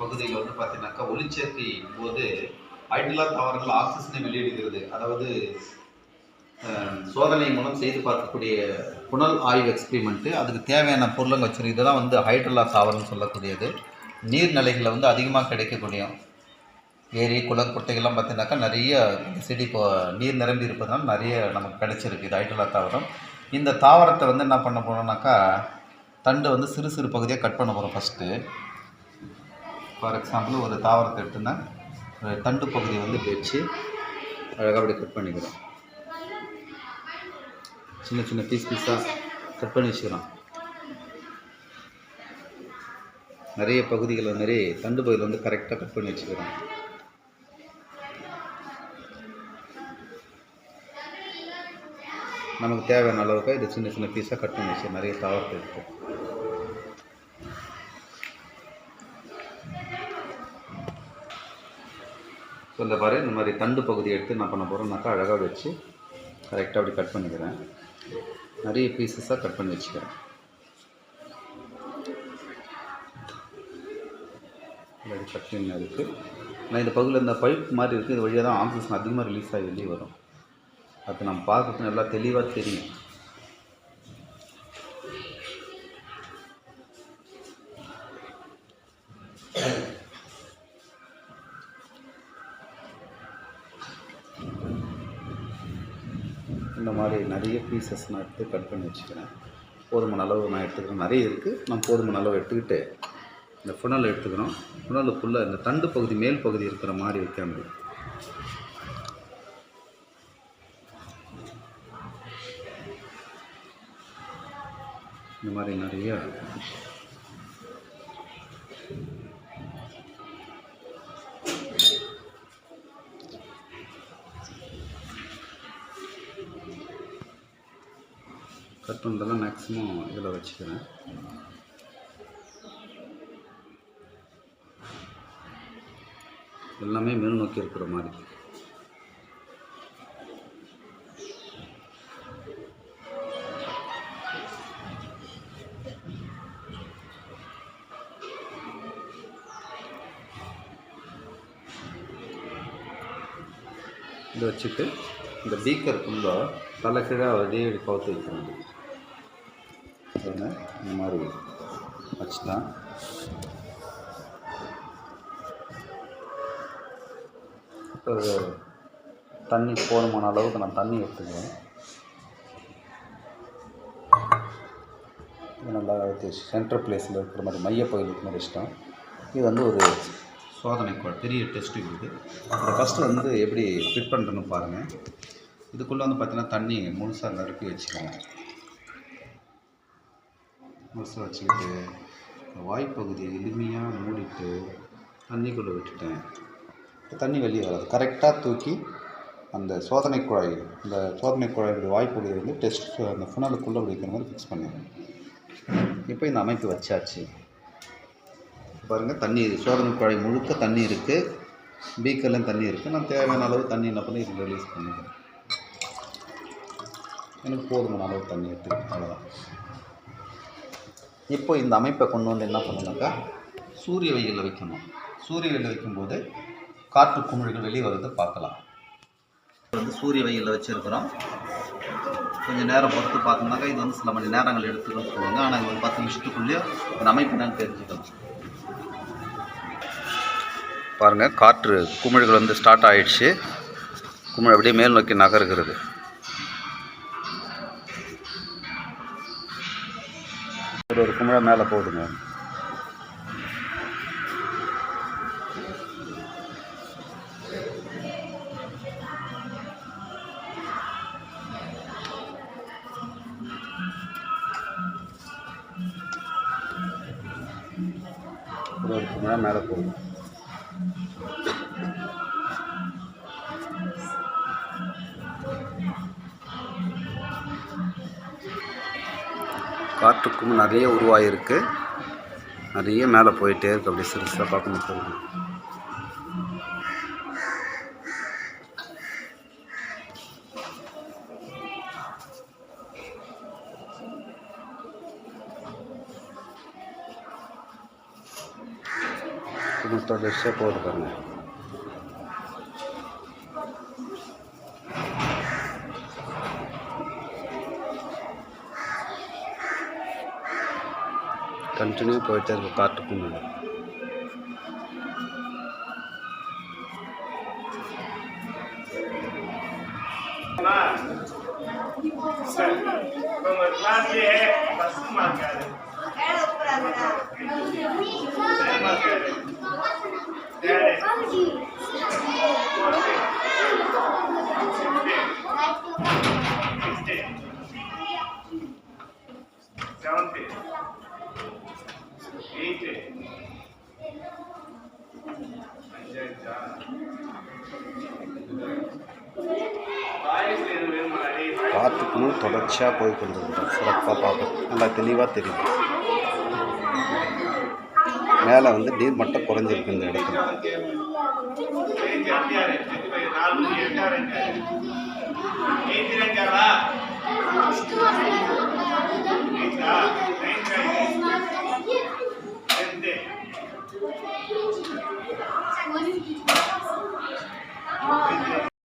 பகுதியில் வந்து பார்த்தீங்கன்னாக்கா ஒளிச்சேர்க்கை போது ஐடிலா தாவரங்கள் ஆக்சிஜனை வெளியிடுகிறது. அதாவது சோதனை மூலம் செய்து பார்க்கக்கூடிய புனல் ஆய்வு எக்ஸ்பிரிமெண்ட்டு அதுக்கு தேவையான பொருளுங்க வச்சுருக்கு இதெல்லாம் வந்து ஹைட்ரலா தாவரம்னு சொல்லக்கூடியது. நீர்நிலைகளில் வந்து அதிகமாக கிடைக்கக்கூடிய ஏரி குளம் குட்டைகள்லாம் பார்த்தீங்கன்னாக்கா நிறைய செடி இப்போ நீர் நிரம்பி இருப்பதனால நிறைய நமக்கு கிடைச்சிருக்கு. இது ஹைட்ரலா தாவரம் இந்த தாவரத்தை வந்து என்ன பண்ண போகிறோம்னாக்கா தண்டு வந்து சிறு சிறு பகுதியாக கட் பண்ண போகிறோம் ஃபஸ்ட்டு ஃபார் எக்ஸாம்பிள் ஒரு தாவரத்தை எடுத்துன்னா தண்டு பகுதியை வந்து வச்சு அழகாக அப்படி கட் பண்ணிக்கிறோம். சின்ன சின்ன பீஸ் பீஸாக கட் பண்ணி வச்சுக்கிறோம். நிறைய பகுதிகளில் நிறைய தண்டு பகுதியில் வந்து கரெக்டாக கட் பண்ணி வச்சுக்கிறோம். நமக்கு தேவையான அளவுக்கு இது சின்ன சின்ன பீஸாக கட் பண்ணி வச்சு நிறைய தாவரத்தை இருக்குது ஸோ இந்த பாரு இந்த மாதிரி தண்டு பகுதி எடுத்து நான் பண்ண போகிறோம்னாக்கா அழகாக வச்சு கரெக்டாக அப்படி கட் பண்ணிக்கிறேன். நிறைய பீசஸாக கட் பண்ணி வச்சுக்கிறேன். அப்படி கட் பண்ணி இருக்குது ஆனால் இந்த பகுதியில் இந்த பைப் மாதிரி இருக்குது இது வழியாக தான் ஆக்சிஜன் அதிகமாக ரிலீஸ் ஆகி வெளியே வரும். அது நம்ம பார்க்கறது நல்லா தெளிவாக தெரியும். இந்த மாதிரி நிறைய பீசஸ் நான் எடுத்து கட் பண்ணி வச்சுக்கிறேன். போதுமான அளவு நான் எடுத்துக்கிறேன். நிறைய இருக்குது நான் போதுமான அளவு எடுத்துக்கிட்டு இந்த புனல் எடுத்துக்கிறோம். புனலுக்குள்ளே இந்த தண்டு பகுதி மேல் பகுதி இருக்கிற மாதிரி வைக்க முடியும் இந்த மாதிரி நிறைய கட் பண்ணுறதெல்லாம் மேக்ஸிமம் இதில் வச்சுக்கிறேன். எல்லாமே மேல் நோக்கி இருக்கிற மாதிரி. இதை வச்சுட்டு இந்த பீக்கர் ஃபுல்லாக தலைக்கீழாக அப்படியே இப்படி கவுத்து வைக்கிறோம் சொன்னேன் இந்த மாதிரி வச்சுதான். ஒரு தண்ணி போதுமான அளவுக்கு நான் தண்ணி எடுத்துக்குவேன் நல்லா சென்ட்ரல் பிளேஸில் இருக்கிற மாதிரி மையப்பகுதியில் இருக்கிற மாதிரி இஷ்டம் இது வந்து ஒரு சோதனை பெரிய டெஸ்ட் இது இதை ஃபஸ்ட்டு வந்து எப்படி ஃபிட் பண்ணுறேன்னு பாருங்கள் இதுக்குள்ளே வந்து பார்த்திங்கன்னா தண்ணி முழுசாக நறுக்கி வச்சுக்கோங்க. முழுசாக வச்சுக்கிட்டு இந்த வாய்ப்பகுதியை எளிமையாக மூடிட்டு தண்ணிக்குள்ளே விட்டுட்டேன். இப்போ தண்ணி வெளியே வராது. கரெக்டாக தூக்கி அந்த சோதனை குழாய் இந்த சோதனை குழாயுடைய வாய்ப்பகுதியை வந்து டெஸ்ட் அந்த ஃபுனலுக்குள்ளே வைக்கிற மாதிரி ஃபிக்ஸ் பண்ணிடுறேன். இப்போ இந்த அமைப்பு வச்சாச்சு. பாருங்கள் தண்ணி சோதனை குழாய் முழுக்க தண்ணி இருக்குது பீக்கர்லையும் தண்ணி இருக்குது நான் தேவையான அளவு தண்ணி என்ன பண்ணி இதில் ரிலீஸ் பண்ணிக்கிறேன் எனக்கு போதுமான அளவு தண்ணி எடுத்துக்கிறேன் அவ்வளோதான் இப்போ இந்த அமைப்பை கொண்டு வந்து என்ன பண்ணணும்னாக்கா சூரிய வெயிலில் வைக்கணும். சூரிய வெயிலில் வைக்கும்போது காற்று குமிழ்கள் வெளியே வரதை பார்க்கலாம். வந்து சூரிய வெயிலில் வச்சுருக்கிறோம். கொஞ்சம் நேரம் பொறுத்து பார்த்தோம்னாக்கா இது வந்து சில மணி நேரங்கள் எடுத்துக்கணும்னு சொல்லுவாங்க. ஆனால் இது ஒரு பத்து நிமிஷத்துக்குள்ளேயே இந்த அமைப்பு என்னன்னு தெரிஞ்சுக்கலாம் பாருங்கள் காற்று குமிழ்கள் வந்து ஸ்டார்ட் ஆகிடுச்சு குமிழ் அப்படியே மேல் நோக்கி நகருகிறது. ஒரு ஒரு குமிழா மேலே போகுதுங்க. ஒரு ஒரு குமிழா மேலே போகுது. காற்றுக்கும் நிறைய உருவாகிருக்கு நிறைய மேலே போயிட்டே இருக்கு. அப்படி சிறுசாக பார்க்கணும். போகுது பார்த்து தொடர்ச்சியாக போகுது கண்டினியூ போயிட்டே இருக்கும் காட்டுக்கும் Thank you. இன்னும் தொடர்ச்சியாக போய் கொண்டிருக்கிறோம் சிறப்பாக பார்க்க நல்லா தெளிவாக தெரியும் மேலே வந்து நீர் மட்டம் குறைஞ்சிருக்கு இந்த இடத்துல எயித்து